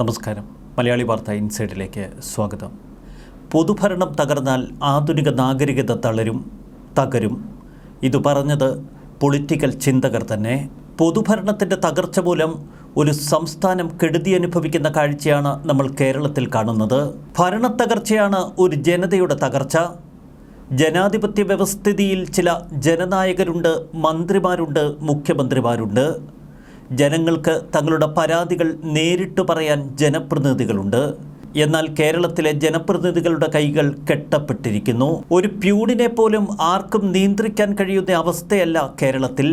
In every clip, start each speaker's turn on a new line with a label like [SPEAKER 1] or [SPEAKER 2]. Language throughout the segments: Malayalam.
[SPEAKER 1] നമസ്കാരം. മലയാളി വാർത്ത ഇൻസൈഡിലേക്ക് സ്വാഗതം. പൊതുഭരണം തകർന്നാൽ ആധുനിക നാഗരികത തളരും തകരും. ഇത് പറഞ്ഞത് പൊളിറ്റിക്കൽ ചിന്തകർ തന്നെ. പൊതുഭരണത്തിന്റെ തകർച്ച മൂലം ഒരു സംസ്ഥാനം കെടുതി അനുഭവിക്കുന്ന കാഴ്ചയാണ് നമ്മൾ കേരളത്തിൽ കാണുന്നത്. ഭരണത്തകർച്ചയാണ് ഒരു ജനതയുടെ തകർച്ച. ജനാധിപത്യ വ്യവസ്ഥിതിയിൽ ചില ജനനായകരുണ്ട് മന്ത്രിമാരുണ്ട് മുഖ്യമന്ത്രിമാരുണ്ട്. ജനങ്ങൾക്ക് തങ്ങളുടെ പരാതികൾ നേരിട്ട് പറയാൻ ജനപ്രതിനിധികളുണ്ട്. എന്നാൽ കേരളത്തിലെ ജനപ്രതിനിധികളുടെ കൈകൾ കെട്ടപ്പെട്ടിരിക്കുന്നു. ഒരു പ്യൂണിനെ പോലും ആർക്കും നിയന്ത്രിക്കാൻ കഴിയുന്ന അവസ്ഥയല്ല കേരളത്തിൽ.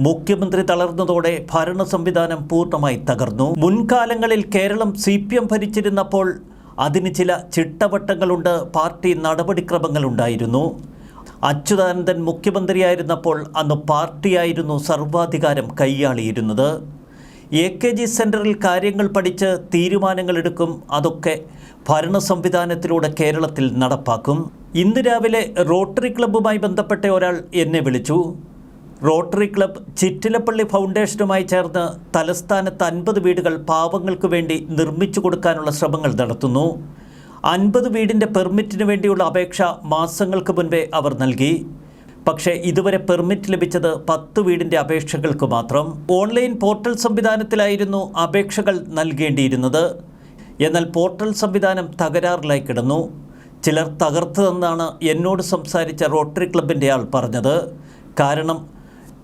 [SPEAKER 1] മുഖ്യമന്ത്രി തളർന്നതോടെ ഭരണ സംവിധാനം പൂർണമായി തകർന്നു. മുൻകാലങ്ങളിൽ കേരളം സി പി എം ഭരിച്ചിരുന്നപ്പോൾ അതിന് ചില ചിട്ടവട്ടങ്ങളുണ്ട് പാർട്ടി നടപടിക്രമങ്ങളുണ്ടായിരുന്നു. അച്യുതാനന്ദൻ മുഖ്യമന്ത്രിയായിരുന്നപ്പോൾ അന്ന് പാർട്ടിയായിരുന്നു സർവാധികാരം കൈയാളിയിരുന്നത്. എ കെ ജി സെന്ററിൽ കാര്യങ്ങൾ പഠിച്ച് തീരുമാനങ്ങൾ എടുക്കും അതൊക്കെ ഭരണ സംവിധാനത്തിലൂടെ കേരളത്തിൽ നടപ്പാക്കും. ഇന്ന് രാവിലെ റോട്ടറി ക്ലബ്ബുമായി ബന്ധപ്പെട്ട ഒരാൾ എന്നെ വിളിച്ചു. റോട്ടറി ക്ലബ് ചിറ്റിലപ്പള്ളി ഫൗണ്ടേഷനുമായി ചേർന്ന് തലസ്ഥാനത്ത് അൻപത് വീടുകൾ പാവങ്ങൾക്ക് വേണ്ടി നിർമ്മിച്ചു കൊടുക്കാനുള്ള ശ്രമങ്ങൾ നടത്തുന്നു. അൻപത് വീടിന്റെ പെർമിറ്റിന് വേണ്ടിയുള്ള അപേക്ഷ മാസങ്ങൾക്ക് മുൻപേ അവർ നൽകി. പക്ഷേ ഇതുവരെ പെർമിറ്റ് ലഭിച്ചത് പത്ത് വീടിന്റെ അപേക്ഷകൾക്ക് മാത്രം. ഓൺലൈൻ പോർട്ടൽ സംവിധാനത്തിലായിരുന്നു അപേക്ഷകൾ നൽകേണ്ടിയിരുന്നത്. എന്നാൽ പോർട്ടൽ സംവിധാനം തകരാറിലായി കിടന്നു. ചിലർ തകർത്തതെന്നാണ് എന്നോട് സംസാരിച്ച റോട്ടറി ക്ലബിന്റെ ആൾ പറഞ്ഞത്. കാരണം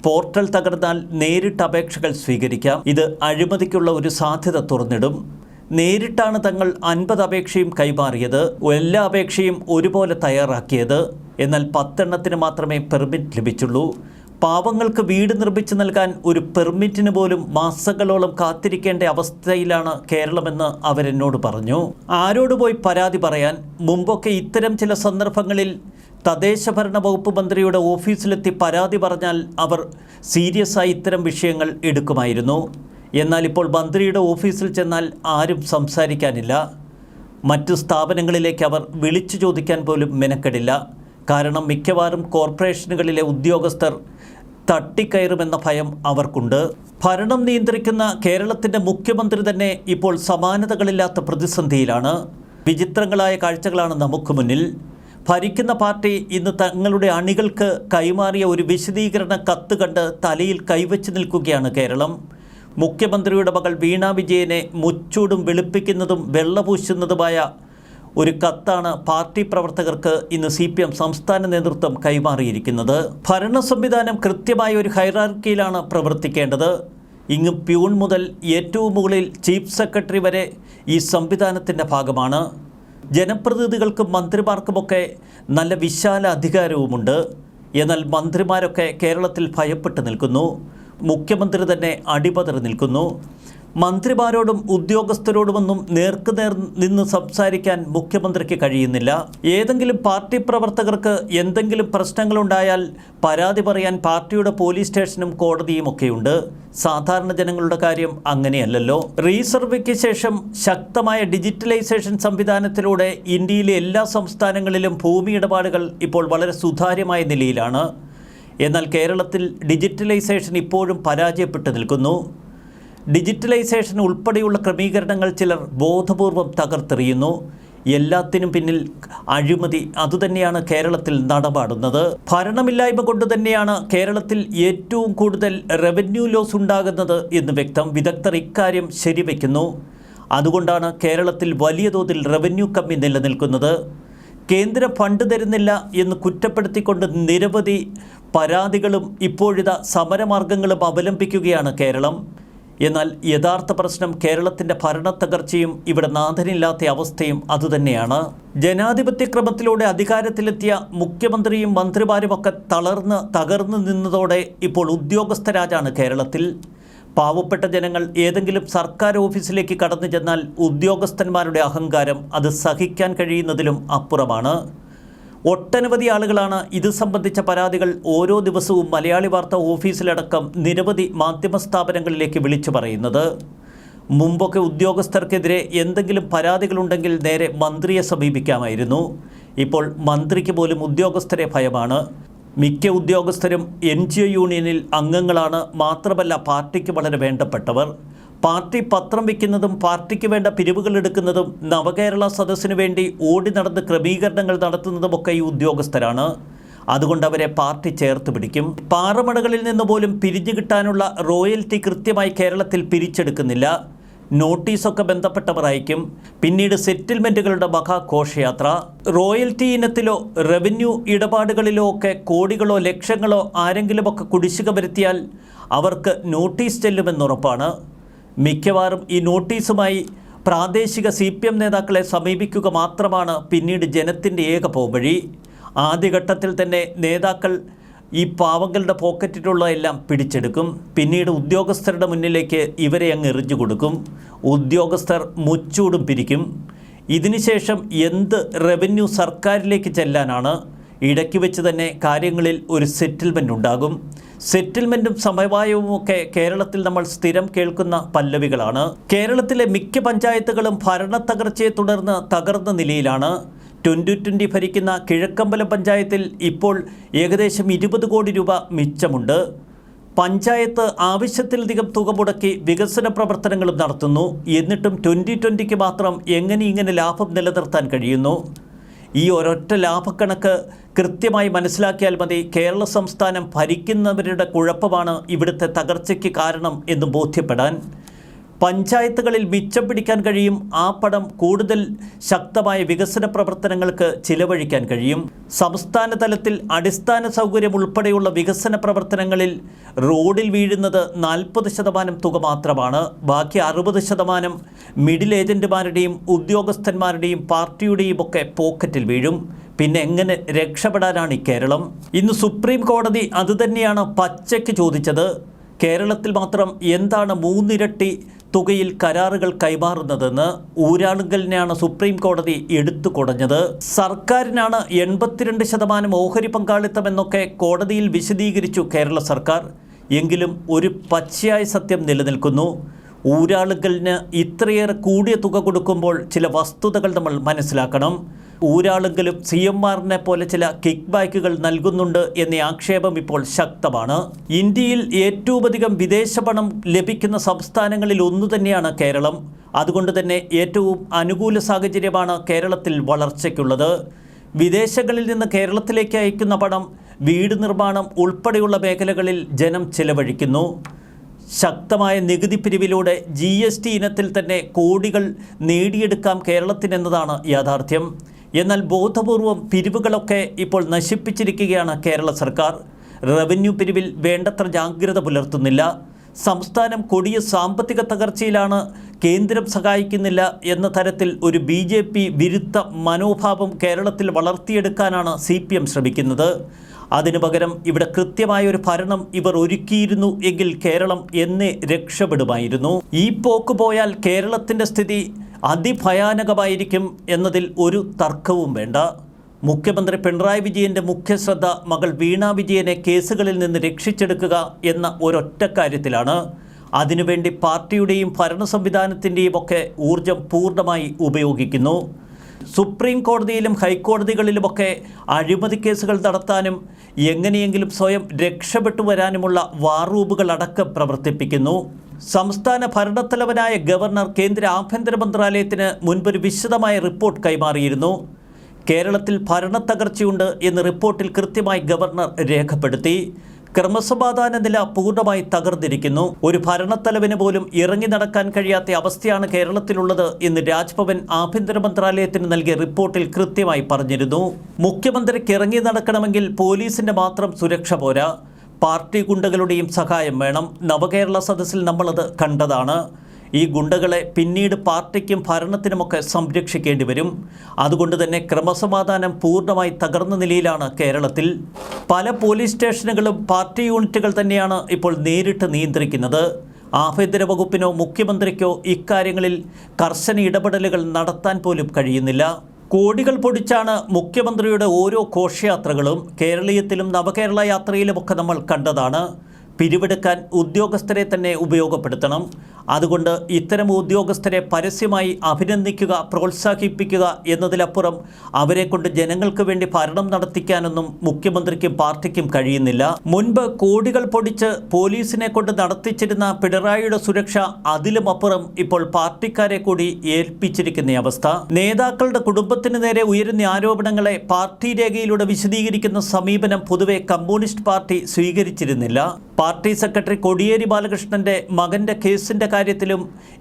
[SPEAKER 1] പോർട്ടൽ തകർന്നാൽ നേരിട്ട് അപേക്ഷകൾ സ്വീകരിക്കാം. ഇത് അഴിമതിക്കുള്ള ഒരു സാധ്യത തുറന്നിടും. നേരിട്ടാണ് തങ്ങൾ അൻപത് അപേക്ഷയും കൈമാറിയത്. എല്ലാ അപേക്ഷയും ഒരുപോലെ തയ്യാറാക്കിയത്. എന്നാൽ പത്തെണ്ണത്തിന് മാത്രമേ പെർമിറ്റ് ലഭിച്ചുള്ളൂ. പാവങ്ങൾക്ക് വീട് നിർമ്മിച്ചു നൽകാൻ ഒരു പെർമിറ്റിന് പോലും മാസങ്ങളോളം കാത്തിരിക്കേണ്ട അവസ്ഥയിലാണ് കേരളമെന്ന് അവരെന്നോട് പറഞ്ഞു. ആരോട് പോയി പരാതി പറയാൻ? മുമ്പൊക്കെ ഇത്തരം ചില സന്ദർഭങ്ങളിൽ തദ്ദേശ ഭരണ വകുപ്പ് മന്ത്രിയുടെ ഓഫീസിലെത്തി പരാതി പറഞ്ഞാൽ അവർ സീരിയസായി ഇത്തരം വിഷയങ്ങൾ എടുക്കുമായിരുന്നു. എന്നാൽ ഇപ്പോൾ മന്ത്രിയുടെ ഓഫീസിൽ ചെന്നാൽ ആരും സംസാരിക്കാനില്ല. മറ്റു സ്ഥാപനങ്ങളിലേക്ക് അവർ വിളിച്ചു ചോദിക്കാൻ പോലും മെനക്കെടില്ല. കാരണം മിക്കവാറും കോർപ്പറേഷനുകളിലെ ഉദ്യോഗസ്ഥർ തട്ടിക്കയറുമെന്ന ഭയം അവർക്കുണ്ട്. ഭരണം നിയന്ത്രിക്കുന്ന കേരളത്തിന്റെ മുഖ്യമന്ത്രി തന്നെ ഇപ്പോൾ സമാനതകളില്ലാത്ത പ്രതിസന്ധിയിലാണ്. വിചിത്രങ്ങളായ കാഴ്ചകളാണ് നമുക്ക് മുന്നിൽ. ഭരിക്കുന്ന പാർട്ടി ഇന്ന് തങ്ങളുടെ അണികൾക്ക് കൈമാറിയ ഒരു വിശദീകരണ കത്ത് കണ്ട് തലയിൽ കൈവച്ച് നിൽക്കുകയാണ് കേരളം. മുഖ്യമന്ത്രിയുടെ മകൾ വീണ വിജയനെ മുച്ചൂടും വെളുപ്പിക്കുന്നതും വെള്ളപൂശുന്നതുമായ ഒരു കത്താണ് പാർട്ടി പ്രവർത്തകർക്ക് ഇന്ന് സി പി എം സംസ്ഥാന നേതൃത്വം കൈമാറിയിരിക്കുന്നത്. ഭരണ സംവിധാനം കൃത്യമായ ഒരു ഹൈറാർക്കിയിലാണ് പ്രവർത്തിക്കേണ്ടത്. ഇങ്ങ് പ്യൂൺ മുതൽ ഏറ്റവും മുകളിൽ ചീഫ് സെക്രട്ടറി വരെ ഈ സംവിധാനത്തിന്റെ ഭാഗമാണ്. ജനപ്രതിനിധികൾക്കും മന്ത്രിമാർക്കുമൊക്കെ നല്ല വിശാല അധികാരവുമുണ്ട്. എന്നാൽ മന്ത്രിമാരൊക്കെ കേരളത്തിൽ ഭയപ്പെട്ടു നിൽക്കുന്നു. മുഖ്യമന്ത്രി തന്നെ അടിപതറി നിൽക്കുന്നു. മന്ത്രിമാരോടും ഉദ്യോഗസ്ഥരോടുമൊന്നും നേർക്കുനേർ നിന്ന് സംസാരിക്കാൻ മുഖ്യമന്ത്രിക്ക് കഴിയുന്നില്ല. ഏതെങ്കിലും പാർട്ടി പ്രവർത്തകർക്ക് എന്തെങ്കിലും പ്രശ്നങ്ങളുണ്ടായാൽ പരാതി പറയാൻ പാർട്ടിയുടെ പോലീസ് സ്റ്റേഷനും കോടതിയും ഒക്കെയുണ്ട്. സാധാരണ ജനങ്ങളുടെ കാര്യം അങ്ങനെയല്ലല്ലോ. റീസർവേക്ക് ശേഷം ശക്തമായ ഡിജിറ്റലൈസേഷൻ സംവിധാനത്തിലൂടെ ഇന്ത്യയിലെ എല്ലാ സംസ്ഥാനങ്ങളിലും ഭൂമി ഇടപാടുകൾ ഇപ്പോൾ വളരെ സുതാര്യമായ നിലയിലാണ്. എന്നാൽ കേരളത്തിൽ ഡിജിറ്റലൈസേഷൻ ഇപ്പോഴും പരാജയപ്പെട്ടു നിൽക്കുന്നു. ഡിജിറ്റലൈസേഷൻ ഉൾപ്പെടെയുള്ള ക്രമീകരണങ്ങൾ ചിലർ ബോധപൂർവം തകർത്തെറിയുന്നു. എല്ലാത്തിനും പിന്നിൽ അഴിമതി അതുതന്നെയാണ് കേരളത്തിൽ നടപാടുന്നത്. ഭരണമില്ലായ്മ കൊണ്ട് തന്നെയാണ് കേരളത്തിൽ ഏറ്റവും കൂടുതൽ റവന്യൂ ലോസ് ഉണ്ടാകുന്നത് എന്ന് വ്യക്തം. വിദഗ്ധർ ഇക്കാര്യം ശരിവെക്കുന്നു. അതുകൊണ്ടാണ് കേരളത്തിൽ വലിയ തോതിൽ റവന്യൂ കമ്മി നിലനിൽക്കുന്നത്. കേന്ദ്ര ഫണ്ട് തരുന്നില്ല എന്ന് കുറ്റപ്പെടുത്തിക്കൊണ്ട് നിരവധി പരാതികളും ഇപ്പോഴിതാ സമരമാർഗങ്ങളും അവലംബിക്കുകയാണ് കേരളം. എന്നാൽ യഥാർത്ഥ പ്രശ്നം കേരളത്തിന്റെ ഭരണത്തകർച്ചയും ഇവിടെ നാഥനില്ലാത്ത അവസ്ഥയും അതുതന്നെയാണ്. ജനാധിപത്യക്രമത്തിലൂടെ അധികാരത്തിലെത്തിയ മുഖ്യമന്ത്രിയും മന്ത്രിമാരുമൊക്കെ തളർന്ന് തകർന്നു നിന്നതോടെ ഇപ്പോൾ ഉദ്യോഗസ്ഥരാജാണ് കേരളത്തിൽ. പാവപ്പെട്ട ജനങ്ങൾ ഏതെങ്കിലും സർക്കാർ ഓഫീസിലേക്ക് കടന്നു ചെന്നാൽ ഉദ്യോഗസ്ഥന്മാരുടെ അഹങ്കാരം അത് സഹിക്കാൻ കഴിയുന്നതിലും അപ്പുറമാണ്. ഒട്ടനവധി ആളുകളാണ് ഇത് സംബന്ധിച്ച പരാതികൾ ഓരോ ദിവസവും മലയാളി വാർത്ത ഓഫീസിലടക്കം നിരവധി മാധ്യമ സ്ഥാപനങ്ങളിലേക്ക് വിളിച്ചു പറയുന്നത്. മുമ്പൊക്കെ ഉദ്യോഗസ്ഥർക്കെതിരെ എന്തെങ്കിലും പരാതികളുണ്ടെങ്കിൽ നേരെ മന്ത്രിയെ സമീപിക്കാമായിരുന്നു. ഇപ്പോൾ മന്ത്രിക്ക് പോലും ഉദ്യോഗസ്ഥരെ ഭയമാണ്. മിക്ക ഉദ്യോഗസ്ഥരും എൻ ജി ഒ യൂണിയനിൽ അംഗങ്ങളാണ് മാത്രമല്ല പാർട്ടിക്ക് വളരെ വേണ്ടപ്പെട്ടവർ. പാർട്ടി പത്രം വയ്ക്കുന്നതും പാർട്ടിക്ക് വേണ്ട പിരിവുകൾ എടുക്കുന്നതും നവകേരള സദസ്സിനു വേണ്ടി ഓടി നടന്ന് ക്രമീകരണങ്ങൾ നടത്തുന്നതുമൊക്കെ ഈ ഉദ്യോഗസ്ഥരാണ്. അതുകൊണ്ട് അവരെ പാർട്ടി ചേർത്ത് പിടിക്കും. പാറമടകളിൽ നിന്ന് പോലും പിരിഞ്ഞു കിട്ടാനുള്ള റോയൽറ്റി കൃത്യമായി കേരളത്തിൽ പിരിച്ചെടുക്കുന്നില്ല. നോട്ടീസൊക്കെ ബന്ധപ്പെട്ടവർ അയക്കും പിന്നീട് സെറ്റിൽമെന്റുകളുടെ മഹാഘോഷയാത്ര റോയൽറ്റി ഇനത്തിലോ റവന്യൂ ഇടപാടുകളിലോ ഒക്കെ കോടികളോ ലക്ഷങ്ങളോ ആരെങ്കിലുമൊക്കെ കുടിശ്ശിക വരുത്തിയാൽ അവർക്ക് നോട്ടീസ് ചെല്ലുമെന്നുറപ്പാണ്. മിക്കവാറും ഈ നോട്ടീസുമായി പ്രാദേശിക സി പി എം നേതാക്കളെ സമീപിക്കുക മാത്രമാണ് പിന്നീട് ജനത്തിന്റെ ഏക പോംവഴി ആദ്യഘട്ടത്തിൽ തന്നെ നേതാക്കൾ ഈ പാവങ്ങളുടെ പോക്കറ്റിലുള്ള എല്ലാം പിടിച്ചെടുക്കും. പിന്നീട് ഉദ്യോഗസ്ഥരുടെ മുന്നിലേക്ക് ഇവരെ അങ്ങ് എറിഞ്ഞു കൊടുക്കും. ഉദ്യോഗസ്ഥർ മുച്ചൂടും പിരിക്കും. ഇതിനുശേഷം എന്ത് റവന്യൂ സർക്കാരിലേക്ക് ചെല്ലാനാണ്? ഇടയ്ക്ക് വെച്ച് തന്നെ കാര്യങ്ങളിൽ ഒരു സെറ്റിൽമെന്റ് ഉണ്ടാകും. സെറ്റിൽമെന്റും സമവായവും ഒക്കെ കേരളത്തിൽ നമ്മൾ സ്ഥിരം കേൾക്കുന്ന പല്ലവികളാണ്. കേരളത്തിലെ മിക്ക പഞ്ചായത്തുകളും ഭരണത്തകർച്ചയെ തുടർന്ന് തകർന്ന നിലയിലാണ്. ട്വന്റി ട്വന്റി ഭരിക്കുന്ന കിഴക്കമ്പലം പഞ്ചായത്തിൽ ഇപ്പോൾ ഏകദേശം ഇരുപത് കോടി രൂപ മിച്ചമുണ്ട്. പഞ്ചായത്ത് ആവശ്യത്തിലധികം തുക മുടക്കി വികസന പ്രവർത്തനങ്ങളും നടത്തുന്നു. എന്നിട്ടും ട്വന്റി ട്വന്റിക്ക് മാത്രം എങ്ങനെ ഇങ്ങനെ ലാഭം നിലനിർത്താൻ കഴിയുന്നു? ഈ ഒരൊറ്റ ലാഭക്കണക്ക് കൃത്യമായി മനസ്സിലാക്കിയാൽ മതി. കേരള സംസ്ഥാനം ഭരിക്കുന്നവരുടെ കുഴപ്പമാണ് ഇവിടുത്തെ തകർച്ചയ്ക്ക് കാരണം എന്ന് ബോധ്യപ്പെടാൻ. പഞ്ചായത്തുകളിൽ മിച്ചം പിടിക്കാൻ കഴിയും. ആ പണം കൂടുതൽ ശക്തമായ വികസന പ്രവർത്തനങ്ങൾക്ക് ചിലവഴിക്കാൻ കഴിയും. സംസ്ഥാന തലത്തിൽ അടിസ്ഥാന സൗകര്യം ഉൾപ്പെടെയുള്ള വികസന പ്രവർത്തനങ്ങളിൽ റോഡിൽ വീഴുന്നത് നാൽപ്പത് ശതമാനം തുക മാത്രമാണ്. ബാക്കി അറുപത് ശതമാനം മിഡിൽ ഏജന്റുമാരുടെയും ഉദ്യോഗസ്ഥന്മാരുടെയും പാർട്ടിയുടെയും ഒക്കെ പോക്കറ്റിൽ വീഴും. പിന്നെ എങ്ങനെ രക്ഷപ്പെടാനാണ് ഈ കേരളം? ഇന്ന് സുപ്രീം കോടതി അതുതന്നെയാണ് പച്ചയ്ക്ക് ചോദിച്ചത്. കേരളത്തിൽ മാത്രം എന്താണ് മൂന്നിരട്ടി തുകയിൽ കരാറുകൾ കൈമാറുന്നതെന്ന് ഊരാളുങ്കലിനെയാണ് സുപ്രീം കോടതി എടുത്തു കുടഞ്ഞത്. സർക്കാരിനാണ് എൺപത്തിരണ്ട് ശതമാനം ഓഹരി പങ്കാളിത്തമെന്നൊക്കെ കോടതിയിൽ വിശദീകരിച്ചു കേരള സർക്കാർ. എങ്കിലും ഒരു പച്ചയായ സത്യം നിലനിൽക്കുന്നു. ഊരാളുങ്കലിന് ഇത്രയേറെ കൂടിയ തുക കൊടുക്കുമ്പോൾ ചില വസ്തുതകൾ നമ്മൾ മനസ്സിലാക്കണം. ഊരാളുങ്കലും സി എം ആറിനെ പോലെ ചില കിക്ക് ബാക്കുകൾ നൽകുന്നുണ്ട് എന്ന ആക്ഷേപം ഇപ്പോൾ ശക്തമാണ്. ഇന്ത്യയിൽ ഏറ്റവും അധികം വിദേശ പണം ലഭിക്കുന്ന സംസ്ഥാനങ്ങളിൽ ഒന്നു തന്നെയാണ് കേരളം. അതുകൊണ്ട് തന്നെ ഏറ്റവും അനുകൂല സാഹചര്യമാണ് കേരളത്തിൽ വളർച്ചയ്ക്കുള്ളത്. വിദേശങ്ങളിൽ നിന്ന് കേരളത്തിലേക്ക് അയക്കുന്ന പണം വീട് നിർമ്മാണം ഉൾപ്പെടെയുള്ള മേഖലകളിൽ ജനം ചെലവഴിക്കുന്നു. ശക്തമായ നികുതി പിരിവിലൂടെ ജി എസ് ടി ഇനത്തിൽ തന്നെ കോടികൾ നേടിയെടുക്കാം കേരളത്തിനെന്നതാണ് യാഥാർത്ഥ്യം. എന്നാൽ ബോധപൂർവം പിരിവുകളൊക്കെ ഇപ്പോൾ നശിപ്പിച്ചിരിക്കുകയാണ് കേരള സർക്കാർ. റവന്യൂ പിരിവിൽ വേണ്ടത്ര ജാഗ്രത പുലർത്തുന്നില്ല. സംസ്ഥാനം കൊടിയ സാമ്പത്തിക തകർച്ചയിലാണ് കേന്ദ്രം സഹായിക്കുന്നില്ല എന്ന തരത്തിൽ ഒരു ബി ജെ പി വിരുദ്ധ മനോഭാവം കേരളത്തിൽ വളർത്തിയെടുക്കാനാണ് സി പി എം ശ്രമിക്കുന്നത്. അതിനു പകരം ഇവിടെ കൃത്യമായ ഒരു ഭരണം ഇവർ ഒരുക്കിയിരുന്നു എങ്കിൽ കേരളം എന്നേ രക്ഷപ്പെടുമായിരുന്നു. ഈ പോക്ക് പോയാൽ കേരളത്തിന്റെ സ്ഥിതി അതിഭയാനകമായിരിക്കും എന്നതിൽ ഒരു തർക്കവും വേണ്ട. മുഖ്യമന്ത്രി പിണറായി വിജയന്റെ മുഖ്യ ശ്രദ്ധ മകൾ വീണ വിജയനെ കേസുകളിൽ നിന്ന് രക്ഷിച്ചെടുക്കുക എന്ന ഒരൊറ്റ കാര്യത്തിലാണ്. അതിനുവേണ്ടി പാർട്ടിയുടെയും ഭരണ സംവിധാനത്തിന്റെയും ഒക്കെ ഊർജം പൂർണമായി ഉപയോഗിക്കുന്നു. സുപ്രീം കോടതിയിലും ഹൈക്കോടതികളിലുമൊക്കെ അഴിമതി കേസുകൾ നടത്താനും എങ്ങനെയെങ്കിലും സ്വയം രക്ഷപ്പെട്ടു വരാനുമുള്ള വാറൂബുകൾ അടക്കം പ്രവർത്തിപ്പിക്കുന്നു. സംസ്ഥാന ഭരണത്തലവനായ ഗവർണർ കേന്ദ്ര ആഭ്യന്തര മന്ത്രാലയത്തിന് മുൻപൊരു വിശദമായ റിപ്പോർട്ട് കൈമാറിയിരുന്നു. കേരളത്തിൽ ഭരണത്തകർച്ചയുണ്ട് എന്ന് റിപ്പോർട്ടിൽ കൃത്യമായി ഗവർണർ രേഖപ്പെടുത്തി. ക്രമസമാധാന നില പൂർണമായി തകർന്നിരിക്കുന്നു. ഒരു ഭരണത്തലവന് പോലും ഇറങ്ങി നടക്കാൻ കഴിയാത്ത അവസ്ഥയാണ് കേരളത്തിലുള്ളത് എന്ന് രാജ്ഭവൻ ആഭ്യന്തര മന്ത്രാലയത്തിന് നൽകിയ റിപ്പോർട്ടിൽ കൃത്യമായി പറഞ്ഞിരുന്നു. മുഖ്യമന്ത്രിക്ക് ഇറങ്ങി നടക്കണമെങ്കിൽ പോലീസിന്റെ മാത്രം സുരക്ഷ പോരാ. പാർട്ടി ഗുണ്ടകളുടെയും സഹായം വേണം. നവകേരള സദസ്സിൽ നമ്മളത് കണ്ടതാണ്. ഈ ഗുണ്ടകളെ പിന്നീട് പാർട്ടിക്കും ഭരണത്തിനുമൊക്കെ സംരക്ഷിക്കേണ്ടി വരും. അതുകൊണ്ട് തന്നെ ക്രമസമാധാനം പൂർണമായി തകർന്ന നിലയിലാണ് കേരളത്തിൽ. പല പോലീസ് സ്റ്റേഷനുകളും പാർട്ടി യൂണിറ്റുകൾ തന്നെയാണ് ഇപ്പോൾ നേരിട്ട് നിയന്ത്രിക്കുന്നത്. ആഭ്യന്തര വകുപ്പിനോ മുഖ്യമന്ത്രിക്കോ ഇക്കാര്യങ്ങളിൽ കർശന ഇടപെടലുകൾ നടത്താൻ പോലും കഴിയുന്നില്ല. കോടികൾ പൊടിച്ചാണ് മുഖ്യമന്ത്രിയുടെ ഓരോ ഘോഷയാത്രകളും കേരളീയത്തിലും നവകേരള യാത്രയിലുമൊക്കെ നമ്മൾ കണ്ടതാണ്. പിരിവെടുക്കാൻ ഉദ്യോഗസ്ഥരെ തന്നെ ഉപയോഗപ്പെടുത്തണം. അതുകൊണ്ട് ഇത്തരം ഉദ്യോഗസ്ഥരെ പരസ്യമായി അഭിനന്ദിക്കുക പ്രോത്സാഹിപ്പിക്കുക എന്നതിലപ്പുറം അവരെക്കൊണ്ട് ജനങ്ങൾക്ക് വേണ്ടി ഭരണം നടത്തിക്കാനൊന്നും മുഖ്യമന്ത്രിക്കും പാർട്ടിക്കും കഴിയുന്നില്ല. മുൻപ് കോടികൾ പൊടിച്ച് പോലീസിനെ കൊണ്ട് നടത്തിച്ചിരുന്ന പിണറായിയുടെ സുരക്ഷ അതിലും അപ്പുറം ഇപ്പോൾ പാർട്ടിക്കാരെ കൂടി ഏൽപ്പിച്ചിരിക്കുന്ന അവസ്ഥ. നേതാക്കളുടെ കുടുംബത്തിന് നേരെ ഉയരുന്ന ആരോപണങ്ങളെ പാർട്ടി രേഖയിലൂടെ വിശദീകരിക്കുന്ന സമീപനം പൊതുവെ കമ്മ്യൂണിസ്റ്റ് പാർട്ടി സ്വീകരിച്ചിരുന്നില്ല. പാർട്ടി സെക്രട്ടറി കോടിയേരി ബാലകൃഷ്ണന്റെ മകന്റെ കേസിന്റെ കാര്യത്തിലും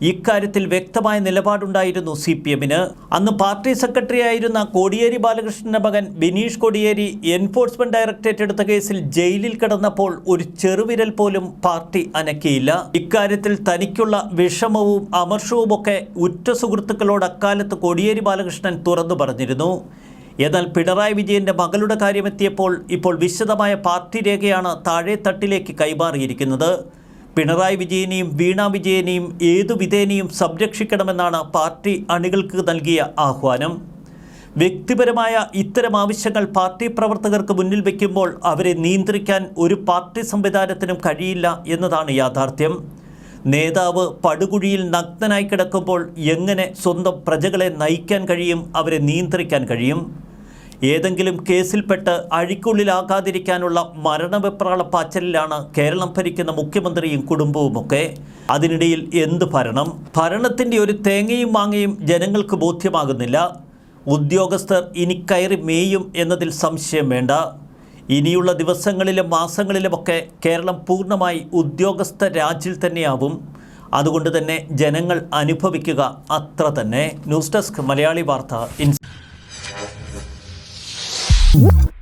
[SPEAKER 1] ഇക്കാര്യത്തിൽ വ്യക്തമായ നിലപാടുണ്ടായിരുന്നു സി പി എമ്മിന് അന്ന് പാർട്ടി സെക്രട്ടറി ആയിരുന്ന കോടിയേരി ബാലകൃഷ്ണന്റെ മകൻ ബിനീഷ് കോടിയേരി എൻഫോഴ്സ്മെന്റ് ഡയറക്ടറേറ്റ് എടുത്ത കേസിൽ ജയിലിൽ കിടന്നപ്പോൾ ഒരു ചെറുവിരൽ പോലും പാർട്ടി അനക്കിയില്ല. ഇക്കാര്യത്തിൽ തനിക്കുള്ള വിഷമവും അമർഷവുമൊക്കെ ഉറ്റ സുഹൃത്തുക്കളോട് അക്കാലത്ത് കോടിയേരി ബാലകൃഷ്ണൻ തുറന്നു പറഞ്ഞിരുന്നു. എന്നാൽ പിണറായി വിജയന്റെ മകളുടെ കാര്യമെത്തിയപ്പോൾ ഇപ്പോൾ വിശദമായ പാർട്ടി രേഖയാണ് താഴെ തട്ടിലേക്ക് കൈമാറിയിരിക്കുന്നത്. പിണറായി വിജയനെയും വീണ വിജയനെയും ഏതു വിധേനയും സംരക്ഷിക്കണമെന്നാണ് പാർട്ടി അണികൾക്ക് നൽകിയ ആഹ്വാനം. വ്യക്തിപരമായ ഇത്തരം ആവശ്യങ്ങൾ പാർട്ടി പ്രവർത്തകർക്ക് മുന്നിൽ വയ്ക്കുമ്പോൾ അവരെ നിയന്ത്രിക്കാൻ ഒരു പാർട്ടി സംവിധാനത്തിനും കഴിയില്ല എന്നതാണ് യാഥാർത്ഥ്യം. നേതാവ് പടുകുഴിയിൽ നഗ്നനായി കിടക്കുമ്പോൾ എങ്ങനെ സ്വന്തം പ്രജകളെ നയിക്കാൻ കഴിയും അവരെ നിയന്ത്രിക്കാൻ കഴിയും? ഏതെങ്കിലും കേസിൽപ്പെട്ട് അഴിക്കുള്ളിലാകാതിരിക്കാനുള്ള മരണവെപ്രാള പാച്ചലിലാണ് കേരളം ഭരിക്കുന്ന മുഖ്യമന്ത്രിയും കുടുംബവുമൊക്കെ. അതിനിടയിൽ എന്ത് ഭരണം? ഭരണത്തിന്റെ ഒരു തേങ്ങയും മാങ്ങയും ജനങ്ങൾക്ക് ബോധ്യമാകുന്നില്ല. ഉദ്യോഗസ്ഥർ ഇനി കയറി മേയും എന്നതിൽ സംശയം വേണ്ട. ഇനിയുള്ള ദിവസങ്ങളിലും മാസങ്ങളിലുമൊക്കെ കേരളം പൂർണമായി ഉദ്യോഗസ്ഥ രാജ്യിൽ തന്നെയാവും. അതുകൊണ്ട് തന്നെ ജനങ്ങൾ അനുഭവിക്കുക അത്ര തന്നെ. ന്യൂസ് ഡെസ്ക് മലയാളി വാർത്ത ഇൻസ് Whoop!